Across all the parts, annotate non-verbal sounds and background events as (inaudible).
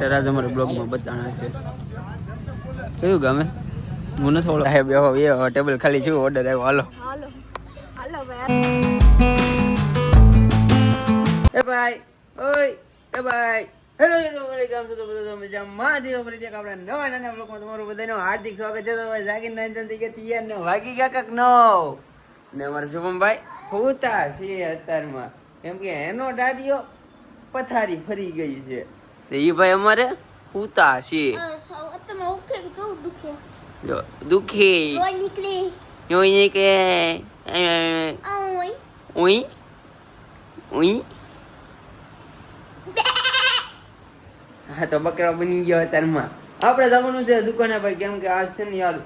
અત્યારે આજે અમારા બ્લોગમાં બતાણા છે. કયું ગામે હું નથી ઓળખ સાહેબ એવો એ ટેબલ ખાલી છું ઓર્ડર આવ્યો હાલો. હાલો હાલો ભાઈ. એ ભાઈ ઓય એ ભાઈ. હેલો હેલો ગામ તો બધું મજામાં દીવો ફરી એક આપણા નવા નાના બ્લોગમાં તમારું બધાનું હાર્દિક સ્વાગત છે. તો ભાઈ જાગીર નાઈન થઈ ગયા તૈયાર ને વાગી ગયા કાક નવ. ને અમારા શુભમભાઈ હોતા છે અત્યારમાં. કેમ કે એનો દાડિયો પથારી ફરી ગઈ છે. તો એ ભાઈ અમારે પૂતા છે. જો દુખી. ઓય. ઉઈ ઉઈ હા તો બકરા બની ગયો અત્યારમાં આપણે જવાનું છે દુકાને ભાઈ કેમ કે આ છે ને યાર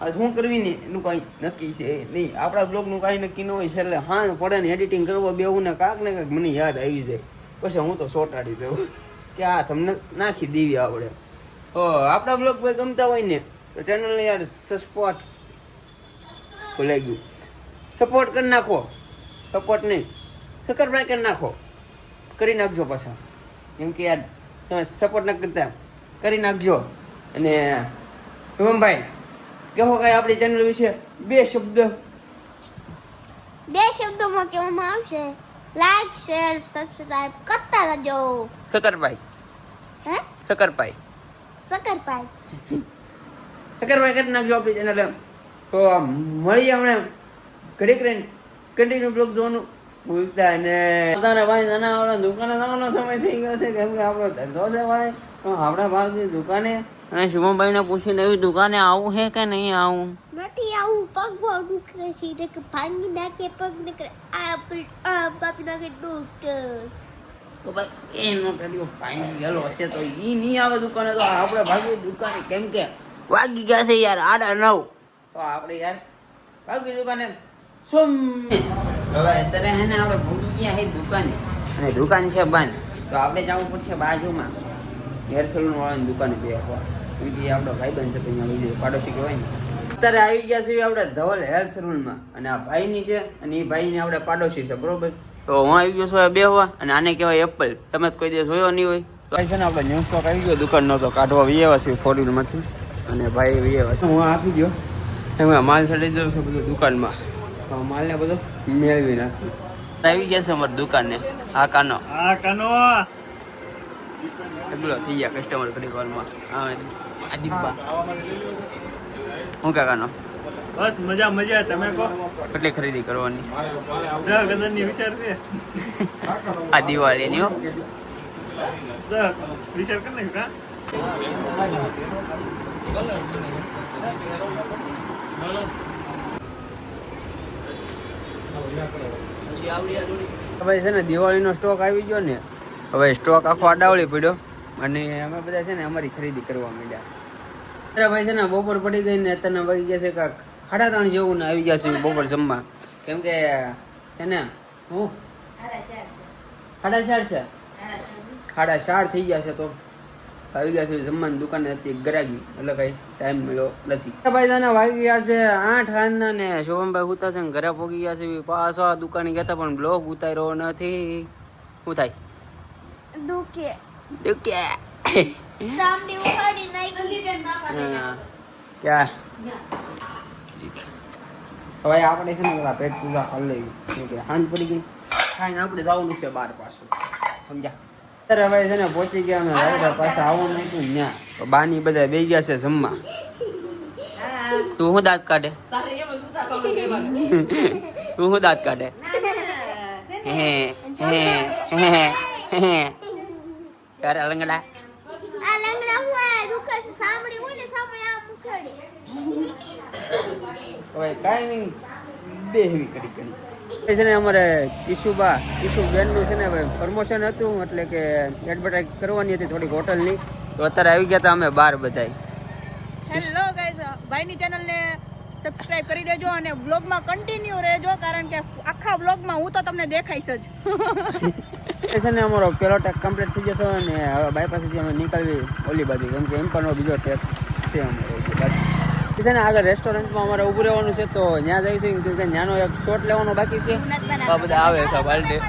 આજ શું કરવી ને એનું કાંઈ નક્કી છે નહીં. આપણા બ્લોગનું કાંઈ નક્કી ન હોય છેલ્લે હા પડે ને એડિટિંગ કરવો બેવું ને કાંક ને કાંક મને યાદ આવી જાય. પછી હું તો સોટાડી દઉં કે આ તમને નાખી દેવી આપણે ઓ આપણા બ્લોગ ભાઈ ગમતા હોય ને તો ચેનલને યાર સપોર્ટ ભૂલાઈ ગયું. સપોર્ટ કરી નાખો. સપોર્ટ નહીં. સકરભાઈ કરી નાખો. કરી નાખજો પાછા. કેમ કે યાર તમે સપોર્ટ ન કરતા કરી નાખજો. અને શુભમભાઈ કહો કાંઈ આપણી ચેનલ વિશે બે શબ્દ? બે શબ્દોમાં કહેવામાં આવશે. લાઈક શેર સબસ્ક્રાઇબ કરતા રહેજો. સકરભાઈ હે સકરભાઈ સકરપાઈ સકરભાઈ કરી નાખજો આપણી ચેનલ તો મળીએ હમણાં ઘડીક રહીને. કન્ટિન્યુ બ્લોગ જોવાનું. ભૂલતા ને તારા ભાઈ નાના આવડે દુકાને જવાનો સમય થઈ ગયો છે કેમ કે આપણો ધંધો છે ભાઈ. તો આપણા ભાગની દુકાને. અને શુભમભાઈને પૂછીને એવી દુકાને આવું છે કે નહીં આવું? નથી આવું પગ ભાવ દુખે છે. કે ભાંગી નાખે પગ નીકળે. આ આપી નાખે ડોક્ટર તો ભાઈ એનો પેલો પાણી ગયેલો હશે તો એ નહીં આવે દુકાને તો આપણે ભાગી દુકાને કેમ કે? વાગી ગયા છે યાર આડા નવ. તો આપણે યાર ભાગી દુકાને સુમ. હવે અત્યારે હે ને આપણે ભૂગી ગયા છે દુકાને. અને દુકાન છે બંધ. તો આપણે જવું પડશે બાજુમાં. હેર સલૂન વાળાની દુકાને બે બીજી આપણો ભાઈ બંધ છે તો અહીંયા પાડોશી કહેવાય ને. અત્યારે આવી ગયા છે આપણે ધવલ હેર સલૂનમાં અને આ ભાઈની છે અને એ ભાઈની આપણે પાડોશી છે બરોબર? તો હું આવી ગયો છું બેહવા અને આને કહેવાય એપલ. તમે તો કોઈ દિવસ જોયો નહીં હોય. ભાઈ છે ને આપણે ન્યૂઝ સ્ટોક આવી ગયો દુકાનનો તો કાઢવા વીએવા છે ફોર વ્હીલમાંથી અને ભાઈ વીએવા છે હું આપી ગયો એમાં માલ ચડી ગયો છે બધું દુકાનમાં. માલને બધો મેળવી નાખ્યું આવી ગયા છે અમારી દુકાને. આ કાનો. હા કનો. બોલો થઈ ગયા કસ્ટમર ઘડી કોલમાં હા આદિબા હું કાકાનો બસ મજા મજા. તમે કહો. કેટલી ખરીદી કરવાની? દસની વિચાર છે. આ દિવાળીની ની વિચાર કર નાખ્યો હવે છે ને દિવાળીનો સ્ટોક આવી ગયો ને હવે સ્ટોક આખો આડાવળી પડ્યો. અને અમે બધા છે ને અમારી ખરીદી કરવા માંડ્યા. અરે ભાઈ છે ને બપોર પડી ગઈ ને અત્યારે વાગી ગયા છે કાંક સાડા ત્રણ જેવું ને આવી ગયા છે બપોર જમવા. કેમ કે છે ને હું? સાડા ચાર છે. સાડા ચાર થઈ ગયા છે તો આવી ગયા છે જમવાની દુકાને હતી ગરાગી. એટલે કઈ ટાઈમ મળ્યો નથી. ભાઈ તને વાગી ગયા છે આઠ રાતના ને શોભમભાઈ ઉતા છે ને ઘરે પોગી ગયા છે પાછા દુકાને ગયા હતા પણ બ્લોગ ઉતાર્યો નથી. શું થાય? દુખે. દુખે. સામડી ઉખાડી નાખી. ક્યાં? હવે આપણે છે ને પેટ પૂજા કરી લેવી કેમ કે હાંજ પડી ગઈ. ખાઈને આપણે જવાનું છે બાર પાછું. સમજ્યા? અત્યારે હવે છે ને પહોંચી ગયા અમે. વાયરા પાસે આવવાનું હતું ત્યાં. બાની બધા બે ગયા છે જમવા. તું શું દાંત કાઢે? તું શું દાંત કાઢે? હે હે હે હે. ત્યારે લંગડા આ લંગડા હોય દુખે છે સાંભળી હોય ને સાંભળી આ મુખડી હવે કાંઈ નહીં બેહવી કરી કડી એ છે ને અમારે કિશુબા કિશુ બેનનું છે ને હવે પ્રમોશન હતું એટલે કે એડવર્ટાઇઝ કરવાની હતી થોડીક હોટલની. તો અત્યારે આવી ગયા હતા અમે બાર બધાય. હેલો ગાઈસ ભાઈની ચેનલને સબસ્ક્રાઇબ કરી દેજો અને વ્લોગમાં કન્ટિન્યુ રહેજો કારણ કે આખા વ્લોગમાં હું તો તમને દેખાઈશ જ. (laughs) એ છે ને અમારો પહેલો ટેક કમ્પ્લીટ થઈ જશે અને હવે બાયપાસથી અમે નીકળવી ઓલી બાજુ કેમ કે એમ પણ બીજો ટેક છે અમારો. છે ને આગળ રેસ્ટોરન્ટમાં અમારે ઊભું રહેવાનું છે તો ત્યાં જઈશું. કેમ કે ત્યાંનો એક શોટ લેવાનો બાકી છે. આ બધા આવે છે બાલટી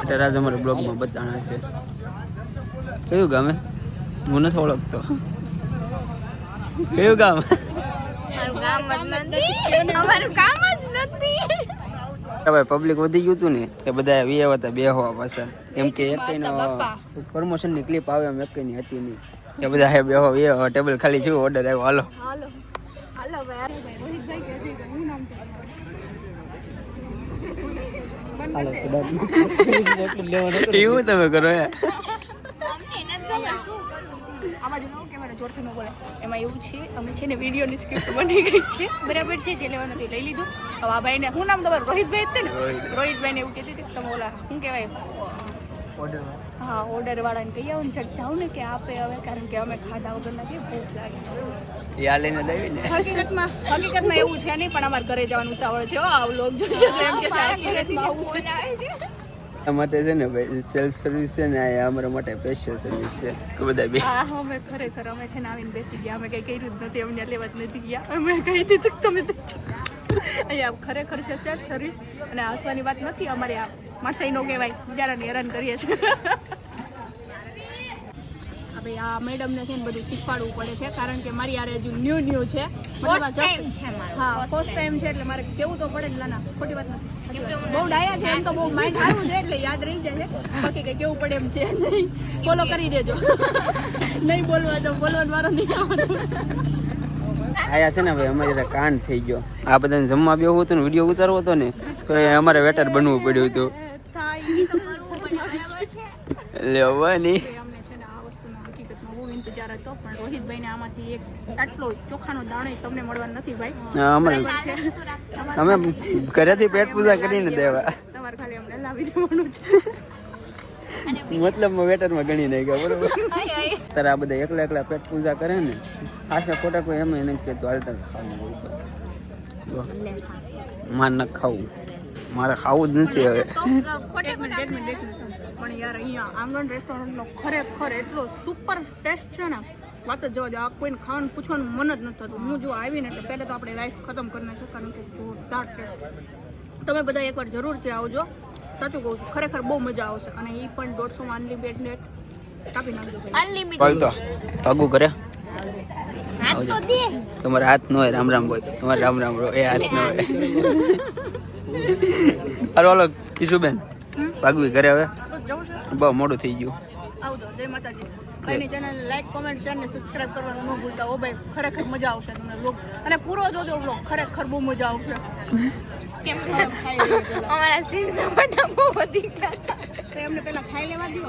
અત્યારે અમારા બ્લોગમાં બધાણા છે. કયું ગામે? હું નથી ઓળખતો. કયું ગામ? મારું ગામ જ નથી. અમારું ગામ જ નથી. હવે પબ્લિક વધી ગયું હતું ને કે બધા વી આવ્યા હતા બેહવા પાછા. એમ કે એક પ્રમોશનની ક્લિપ આવે એમ એક ની હતી નહીં. એ બધા હે બેહો બે ટેબલ ખાલી છું ઓર્ડર આવ્યો હાલો. હાલો. હાલો ભાઈ કે (laughs) એવું તમે કરો હે. આ બાજુ નવું કેમેરા જોરથી ન બોલે એમાં એવું છે અમે છે ને વિડીયોની સ્ક્રિપ્ટ બની ગઈ છે. બરાબર છે જે લેવાનું તે લઈ લીધું. હવે આ ભાઈને શું નામ તમારું? રોહિતભાઈ જ છે ને? રોહિતભાઈને એવું કહેતી હતી કે તમે ઓલા શું કહેવાય? હા ઓર્ડર વાળાને કહી આવો ને જાઓ ને કે આપે હવે કારણ કે અમે ખાધા વગર નથી ભૂખ લાગે યા લઈને દેવી ને? હકીકતમાં હકીકતમાં એવું છે નહીં પણ અમારે ઘરે જવાનું ઉતાવળ છે. હો આ વ્લોગ જોશે એમ કે હકીકતમાં આવું છે. આ માટે છે ને ભાઈ સેલ્ફ સર્વિસ છે ને આ અમારા માટે સ્પેશિયલ સર્વિસ છે. બધા બે. હા અમે ખરેખર, અમે છે ને આવીને બેસી ગયા. અમે કઈ કર્યું જ નથી, અમને લેવા જ નથી ગયા. અમે કહી દીધું તમે અહીંયા ખરેખર છે સર સર્વિસ અને હસવાની વાત નથી, અમારે આ માણસાઈ નો કહેવાય. બિચારાને હેરાન કરીએ છીએ. હવે આ મેડમને છે ને બધું શીખવાડવું પડે છે કારણ કે મારી યાર હજુ ન્યૂ ન્યૂ છે. હા ફર્સ્ટ ટાઈમ છે એટલે મારે કેવું તો પડે ને લાના ખોટી વાત નથી. બહુ ડાયા છે એમ તો બહુ માઇન્ડ સારું છે એટલે યાદ રહી જાય છે. બાકી કઈ કેવું પડે એમ છે નહીં. બોલો કરી દેજો. નહીં બોલવા દો બોલવાનું મારો નહીં આવવાનો. આયા છે ને ભાઈ અમારે જરા કાન થઈ ગયો. આ બધાને જમવા બેવું હતું ને વીડિયો ઉતારવો હતો ને તો એ અમારે વેટર બનવું પડ્યું હતું. લેવાની એ અમને છે ને આ વસ્તુનો હકીકતમાં બહુ ઇંતજાર હતો પણ રોહિતભાઈને આમાંથી એક આટલો ચોખાનો દાણો તમને મળવાનો નથી ભાઈ. અમે ઘરેથી પેટ પૂજા કરીને દેવા. તમારે ખાલી અમને લાવી દેવાનું છે. મતલબ વેટરમાં ગણી નહીં ગયા બરોબર? (laughs) તારે આ બધા એકલા એકલા પેટ પૂજા કરે ને ખાસા ખોટા કોઈ એમ એને કહેતું હાલ તારે ખાવાનું જો. ન ખાવું. મારે ખાવું જ નથી હવે. પણ યાર અહીંયા આંગણ રેસ્ટોરન્ટનો ખરેખર એટલો સુપર ટેસ્ટ છે ને. વાત જ જવા દે. આ કોઈને ખાવાનું પૂછવાનું મન જ નથી થતું. હું જો આવીને એટલે પહેલાં તો આપણે રાઈસ ખતમ કરી નાખ્યું કારણ કે જોરદાર ટેસ્ટ તમે બધા એકવાર જરૂરથી આવજો. સાચું કહું છું ખરેખર બહુ મજા આવશે. અને એ પણ દોઢસોમાં અનલિમિટેડ કાપી નાખજો અનલિમિટેડ ભાગું કરે તમારા હાથ નો હોય રામ રામ બોલ તમારે રામ રામ રો એ હાથ નો હોય. અરે ઓલો કિશુબેન ભાગવી ઘરે હવે? બહુ મોડું થઈ ગયું. આવજો. જય માતાજી. ભાઈની ચેનલ લાઈક કોમેન્ટ શેર ને સબસ્ક્રાઇબ કરવાનું ન ભૂલતા ઓ ભાઈ. ખરેખર મજા આવશે તમને વ્લોગ અને પૂરો જોજો વ્લોગ ખરેખર બહુ મજા આવશે. કેમ અમારા સીન સપાટા બહુ વધી ગયા એમને પહેલા ખાઈ લેવા દો